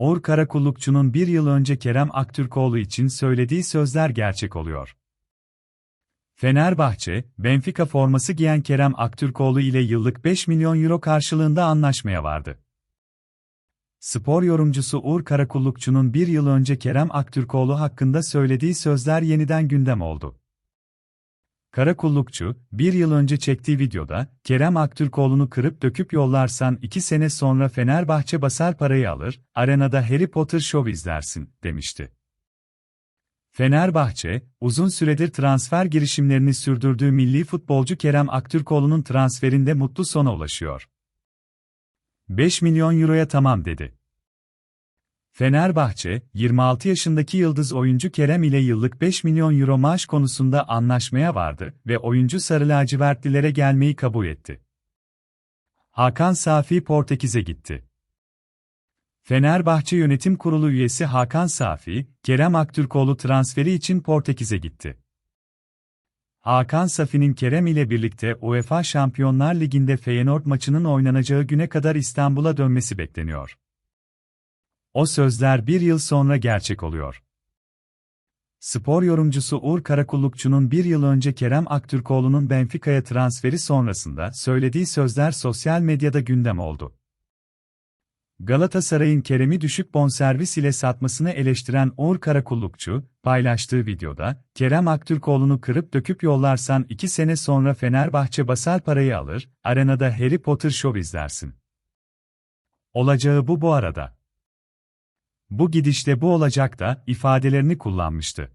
Uğur Karakullukçu'nun bir yıl önce Kerem Aktürkoğlu için söylediği sözler gerçek oluyor. Fenerbahçe, Benfica forması giyen Kerem Aktürkoğlu ile yıllık 5 milyon euro karşılığında anlaşmaya vardı. Spor yorumcusu Uğur Karakullukçu'nun bir yıl önce Kerem Aktürkoğlu hakkında söylediği sözler yeniden gündem oldu. Karakullukçu, bir yıl önce çektiği videoda, Kerem Aktürkoğlu'nu kırıp döküp yollarsan iki sene sonra Fenerbahçe basar parayı alır, arenada Harry Potter Show izlersin, demişti. Fenerbahçe, uzun süredir transfer girişimlerini sürdürdüğü milli futbolcu Kerem Aktürkoğlu'nun transferinde mutlu sona ulaşıyor. 5 milyon euroya tamam dedi. Fenerbahçe, 26 yaşındaki yıldız oyuncu Kerem ile yıllık 5 milyon euro maaş konusunda anlaşmaya vardı ve oyuncu Sarı Lacivertlilere gelmeyi kabul etti. Hakan Safi Portekiz'e gitti. Fenerbahçe Yönetim Kurulu üyesi Hakan Safi, Kerem Aktürkoğlu transferi için Portekiz'e gitti. Hakan Safi'nin Kerem ile birlikte UEFA Şampiyonlar Ligi'nde Feyenoord maçının oynanacağı güne kadar İstanbul'a dönmesi bekleniyor. O sözler bir yıl sonra gerçek oluyor. Spor yorumcusu Uğur Karakullukçu'nun bir yıl önce Kerem Aktürkoğlu'nun Benfica'ya transferi sonrasında söylediği sözler sosyal medyada gündem oldu. Galatasaray'ın Kerem'i düşük bonservis ile satmasını eleştiren Uğur Karakullukçu, paylaştığı videoda, Kerem Aktürkoğlu'nu kırıp döküp yollarsan iki sene sonra Fenerbahçe basar parayı alır, arenada Harry Potter Show izlersin. Olacağı bu bu arada. Bu gidişte bu olacak da ifadelerini kullanmıştı.